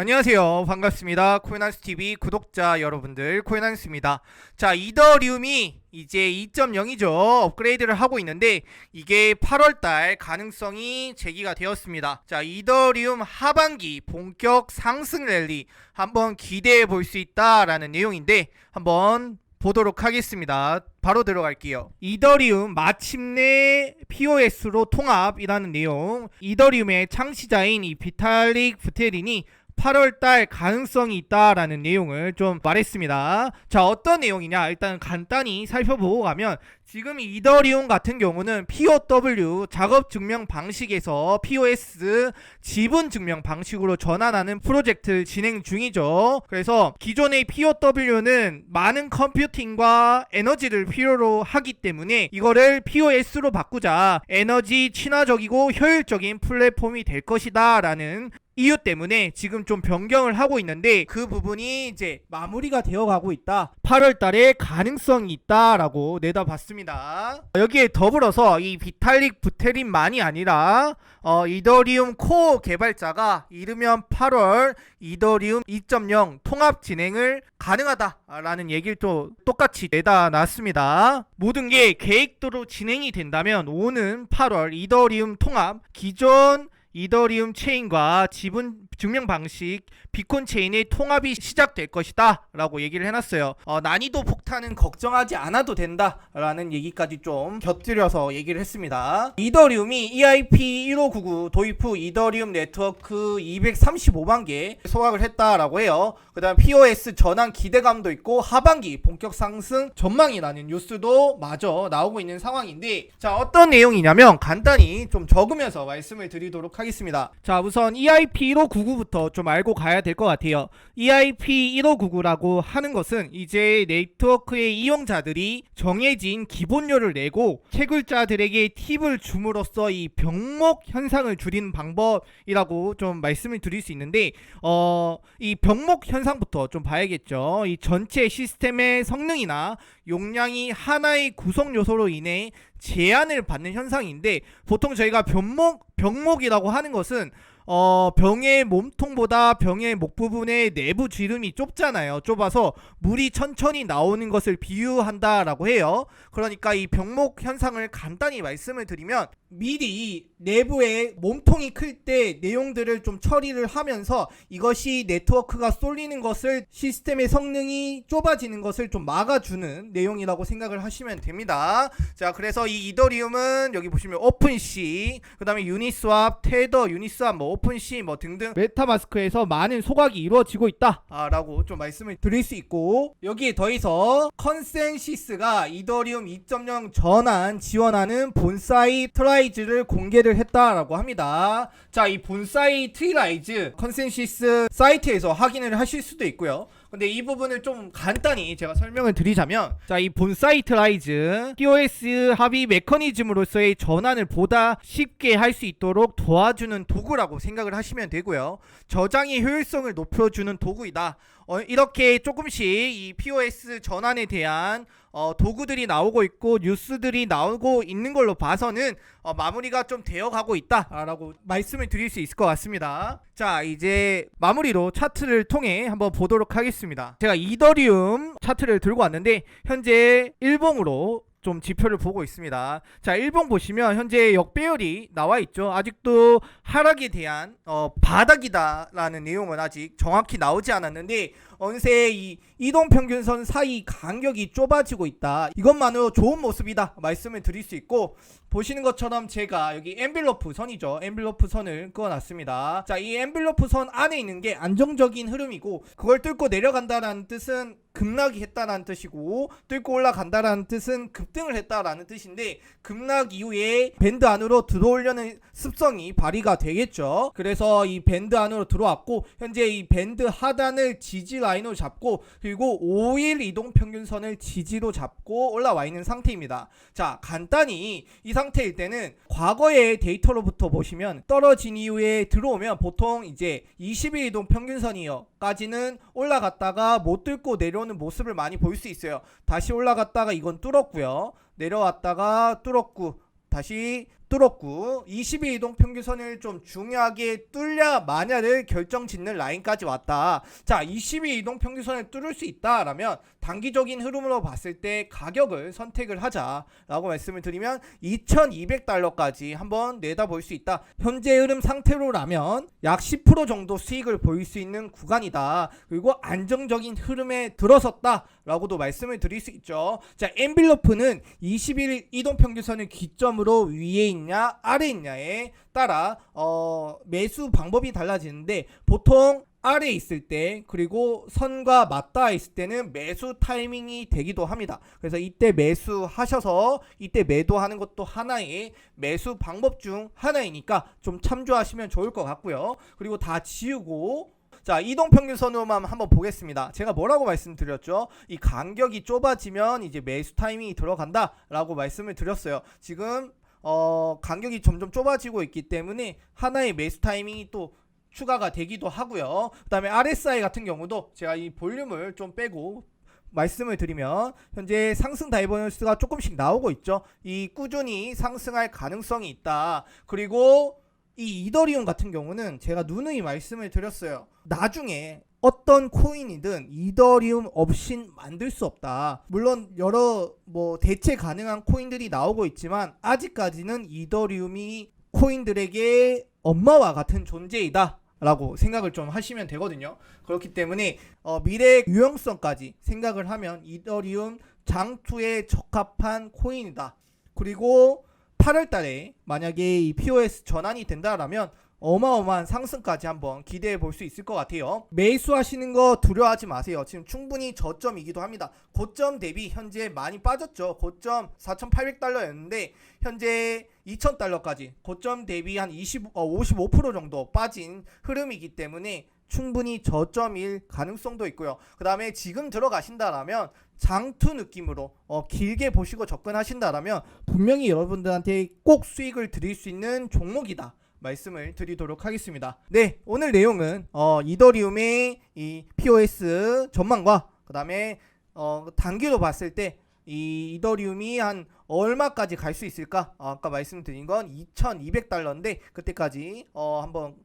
안녕하세요. 반갑습니다. 코인한스 TV 구독자 여러분들, 코인한스입니다. 자, 이더리움이 이제 2.0이죠. 업그레이드를 하고 있는데 이게 8월 달 가능성이 제기가 되었습니다. 자, 이더리움 하반기 본격 상승 랠리 한번 기대해 볼 수 있다라는 내용인데 한번 보도록 하겠습니다. 바로 들어갈게요. 이더리움 마침내 POS로 통합이라는 내용. 이더리움의 창시자인 이 비탈릭 부테린이 8월 달 가능성이 있다라는 내용을 좀 말했습니다. 자, 어떤 내용이냐? 일단 간단히 살펴보고 가면 지금 이더리움 같은 경우는 POW 작업 증명 방식에서 POS 지분 증명 방식으로 전환하는 프로젝트를 진행 중이죠. 그래서 기존의 POW는 많은 컴퓨팅과 에너지를 필요로 하기 때문에 이거를 POS로 바꾸자 에너지 친화적이고 효율적인 플랫폼이 될 것이다 라는 이유 때문에 지금 좀 변경을 하고 있는데 그 부분이 이제 마무리가 되어 가고 있다. 8월 달에 가능성이 있다라고 내다봤습니다. 여기에 더불어서 이 비탈릭 부테린만이 아니라 어, 이더리움 코어 개발자가 이르면 8월 이더리움 2.0 통합 진행을 가능하다라는 얘기를 또 똑같이 내다 놨습니다. 모든 게 계획대로 진행이 된다면 오는 8월 이더리움 통합 기존 이더리움 체인과 지분 증명 방식 비콘 체인의 통합이 시작될 것이다 라고 얘기를 해놨어요. 어, 난이도 폭탄은 걱정하지 않아도 된다 라는 얘기까지 좀 곁들여서 얘기를 했습니다. 이더리움이 EIP 1599 도입 후 이더리움 네트워크 235만 개 소각을 했다라고 해요. 그 다음 POS 전환 기대감도 있고 하반기 본격 상승 전망이라는 뉴스도 마저 나오고 있는 상황인데 자 어떤 내용이냐면 간단히 좀 적으면서 말씀을 드리도록 하겠습니다. 자 우선 EIP 1599 부터 좀 알고 가야 될 것 같아요 EIP 1599라고 하는 것은 이제 네트워크의 이용자들이 정해진 기본료를 내고 채굴자들에게 팁을 줌으로써 이 병목 현상을 줄이는 방법이라고 좀 말씀을 드릴 수 있는데 어 이 병목 현상부터 좀 봐야겠죠. 이 전체 시스템의 성능이나 용량이 하나의 구성 요소로 인해 제한을 받는 현상인데 보통 저희가 병목 병목이라고 하는 것은 어, 병의 몸통 보다 병의 목 부분의 내부 지름이 좁잖아요. 좁아서 물이 천천히 나오는 것을 비유한다라고 해요. 그러니까 이 병목 현상을 간단히 말씀을 드리면 미리 내부에 몸통이 클 때 내용들을 좀 처리를 하면서 이것이 네트워크가 쏠리는 것을 시스템의 성능이 좁아지는 것을 좀 막아주는 내용이라고 생각을 하시면 됩니다. 자, 그래서 이 이더리움은 여기 보시면 오픈시, 그 다음에 유니스왑, 테더, 유니스왑, 뭐 오픈시 뭐 등등 메타마스크 에서 많은 소각이 이루어지고 있다라고 좀 말씀을 드릴 수 있고 여기에 더해서 컨센시스가 이더리움 2.0 전환 지원하는 본사이 트라이즈를 공개를 했다라고 합니다. 자, 이 본사이 트라이즈 컨센시스 사이트에서 확인을 하실 수도 있고요. 근데 이 부분을 좀 간단히 제가 설명을 드리자면 자 이 본사이트 라이즈 POS 합의 메커니즘으로서의 전환을 보다 쉽게 할 수 있도록 도와주는 도구라고 생각을 하시면 되고요. 저장의 효율성을 높여주는 도구이다 어, 이렇게 조금씩 이 POS 전환에 대한 어, 도구들이 나오고 있고 뉴스들이 나오고 있는 걸로 봐서는 어, 마무리가 좀 되어가고 있다라고 말씀을 드릴 수 있을 것 같습니다. 자 이제 마무리로 차트를 통해 한번 보도록 하겠습니다. 제가 이더리움 차트를 들고 왔는데 현재 일봉으로 좀 지표를 보고 있습니다. 자, 일봉 보시면 현재 역배열이 나와 있죠. 아직도 하락에 대한 어, 바닥이다라는 내용은 아직 정확히 나오지 않았는데 어느새 이 이동 평균선 사이 간격이 좁아지고 있다. 이것만으로 좋은 모습이다 말씀을 드릴 수 있고 보시는 것처럼 제가 여기 엠빌로프 선이죠. 엠빌로프 선을 그어놨습니다. 자, 이 엠빌로프 선 안에 있는 게 안정적인 흐름이고 그걸 뚫고 내려간다라는 뜻은 급락이 했다라는 뜻이고 뚫고 올라간다라는 뜻은 급등을 했다라는 뜻인데 급락 이후에 밴드 안으로 들어오려는 습성이 발휘가 되겠죠. 그래서 이 밴드 안으로 들어왔고 현재 이 밴드 하단을 지지 라인으로 잡고 그리고 5일 이동 평균선을 지지로 잡고 올라와 있는 상태입니다. 자, 간단히 이 상태일 때는 과거의 데이터로부터 보시면 떨어진 이후에 들어오면 보통 이제 20일 이동 평균선이요까지는 올라갔다가 못 뚫고 내려오는 모습을 많이 볼 수 있어요. 다시 올라갔다가 이건 뚫었고요. 내려왔다가 뚫었고 다시 뚫었고 20일 이동 평균선을 좀 중요하게 뚫려 마냐를 결정짓는 라인까지 왔다. 자, 20일 이동 평균선을 뚫을 수 있다라면 단기적인 흐름으로 봤을 때 가격을 선택을 하자라고 말씀을 드리면 2,200달러까지 한번 내다볼 수 있다. 현재 흐름 상태로라면 약 10% 정도 수익을 보일 수 있는 구간이다. 그리고 안정적인 흐름에 들어섰다라고도 말씀을 드릴 수 있죠. 자, 엔빌로프는 21일 이동 평균선을 기점으로 위에 있냐 아래 있냐에 따라 어, 매수 방법이 달라지는데 보통 아래 있을 때 그리고 선과 맞닿아 있을 때는 매수 타이밍이 되기도 합니다. 그래서 이때 매수하셔서 이때 매도하는 것도 하나의 매수 방법 중 하나이니까 좀 참조하시면 좋을 것 같고요. 그리고 다 지우고 자 이동 평균선으로만 한번 보겠습니다. 제가 뭐라고 말씀드렸죠? 이 간격이 좁아지면 이제 매수 타이밍이 들어간다 라고 말씀을 드렸어요. 지금 어 간격이 점점 좁아지고 있기 때문에 하나의 매수 타이밍이 또 추가가 되기도 하고요. 그다음에 RSI 같은 경우도 제가 이 볼륨을 좀 빼고 말씀을 드리면 현재 상승 다이버넌스가 조금씩 나오고 있죠. 이 꾸준히 상승할 가능성이 있다. 그리고 이 이더리움 같은 경우는 제가 누누이 말씀을 드렸어요. 나중에 어떤 코인이든 이더리움 없인 만들 수 없다. 물론 여러 뭐 대체 가능한 코인들이 나오고 있지만 아직까지는 이더리움이 코인들에게 엄마와 같은 존재이다. 라고 생각을 좀 하시면 되거든요. 그렇기 때문에 어, 미래 유용성까지 생각을 하면 이더리움 장투에 적합한 코인이다. 그리고 8월 달에 만약에 이 POS 전환이 된다라면 어마어마한 상승까지 한번 기대해 볼 수 있을 것 같아요. 매수 하시는 거 두려워하지 마세요. 지금 충분히 저점이기도 합니다. 고점 대비 현재 많이 빠졌죠. 고점 4,800달러였는데 현재 2,000달러까지 고점 대비 한 20, 어, 55% 정도 빠진 흐름이기 때문에 충분히 저점일 가능성도 있고요. 그 다음에 지금 들어가신다라면 장투 느낌으로 어, 길게 보시고 접근하신다라면 분명히 여러분들한테 꼭 수익을 드릴 수 있는 종목이다. 말씀을 드리도록 하겠습니다. 네, 오늘 내용은 어, 이더리움의 이 POS 전망과 그 다음에 어, 단기로 봤을 때 이 이더리움이 한 얼마까지 갈 수 있을까? 어, 아까 말씀드린 건 2,200달러인데 그때까지 어, 한번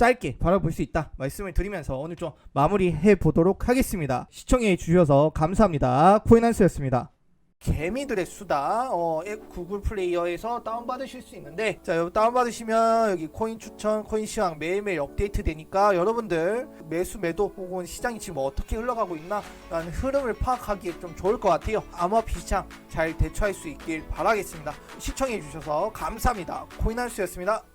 짧게 바라볼 수 있다 말씀을 드리면서 오늘 좀 마무리해 보도록 하겠습니다. 시청해 주셔서 감사합니다. 코인한스였습니다. 개미들의 수다 어, 앱 구글 플레이어에서 다운받으실 수 있는데 자 여기 다운받으시면 여기 코인 추천 코인 시황 매일매일 업데이트 되니까 여러분들 매수 매도 혹은 시장이 지금 어떻게 흘러가고 있나 라는 흐름을 파악하기에 좀 좋을 것 같아요 암호화폐 시장 잘 대처할 수 있길 바라겠습니다 시청해 주셔서 감사합니다 코인한수였습니다